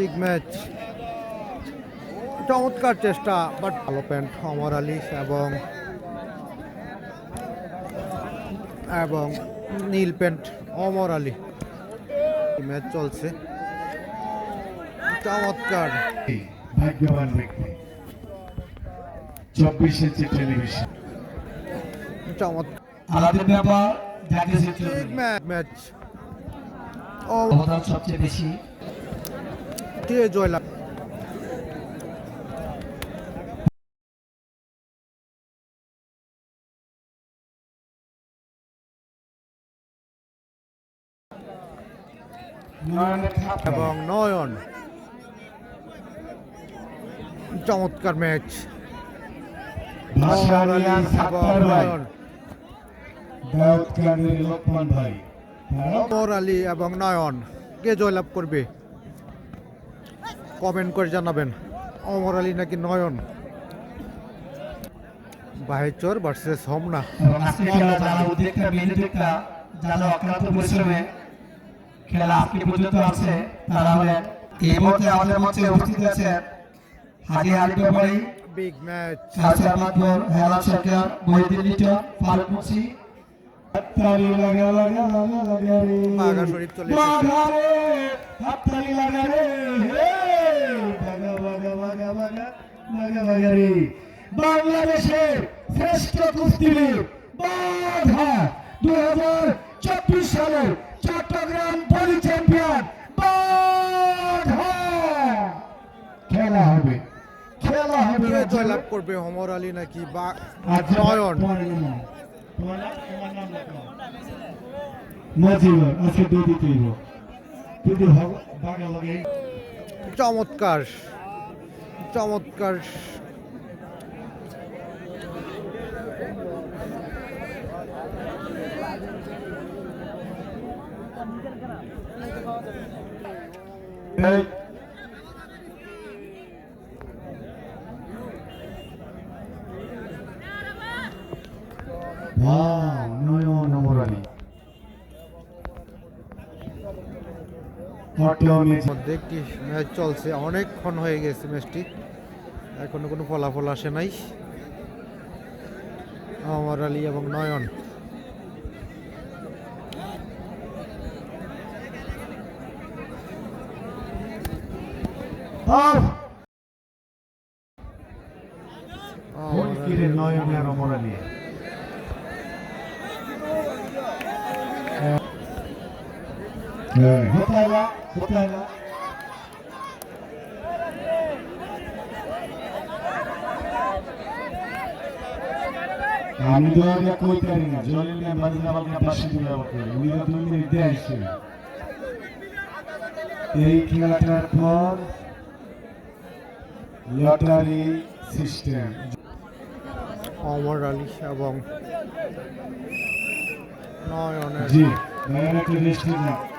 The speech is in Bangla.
বিগ ম্যাচ চমৎকার চেষ্টা বাট ভালো প্যান্ট অমর আলী এবং এবং নীল প্যান্ট অমর আলী। ম্যাচ চলছে। চমৎকার। ভাগ্যবান ব্যক্তি। চব্বিশ ইঞ্চি টেলিভিশন চমৎকার। ব্যাপার ম্যাচ অবদান সবচেয়ে বেশি। কে জয়লাভ। এবং নয়ন। চমৎকার ম্যাচ। নয়ন। আলী এবং নয়ন। কে জয়লাভ করবে? কমেন্ট করে জানাবেন। অমর আলী নাকি নয়ন? বাহেচর ভার্সেস হোমনা এবং আজকে খেলা যারা উদ্যোক্তা অক্লান্ত পরিশ্রমে খেলা আজকে পর্যন্ত আছে তারা হলেন এই মুহূর্তে আমাদের উপস্থিত আছেন Haji Haji Bepari big match culture মাধ্যম হেলা সরকার মহিদিন লিটন ফারুক মুন্সি। হাততালি লাগা লাগা লাগা লাগা রে বাঘা শরীফ চলে এসেছে। বাঘা রে হাততালি লাগা রে বাংলাদেশের শ্রেষ্ঠ হাজার চব্বিশ সালের চট্টগ্রাম পলি চ্যাম্পিয়ন বাঘা। খেলা হবে খেলা হবে জয়লাভ করবে অমর আলী নাকি বা নয়ন? মজিব আজকে দুই দিতে যদি হবে বাঘা লাগে চমৎকার। চমৎকার। Wow, নয়ন মধ্যে একটি ম্যাচ চলছে? অনেকক্ষণ হয়ে গেছে ম্যাচটি। এখনও কোনো ফলাফল আসে নাই। অমর আলী এবং নয়ন। অফ অমর কিরে আমি তো এটা কই পারি না মিয়া বাজিল আমাকে পাশে দিলে আমাকে উনি তো দুই মিনিট দিয়ে আসছে এই খেলাটার পর লটারি সিস্টেম অমর আলী এবং নয়নের জি নয়ন একটা না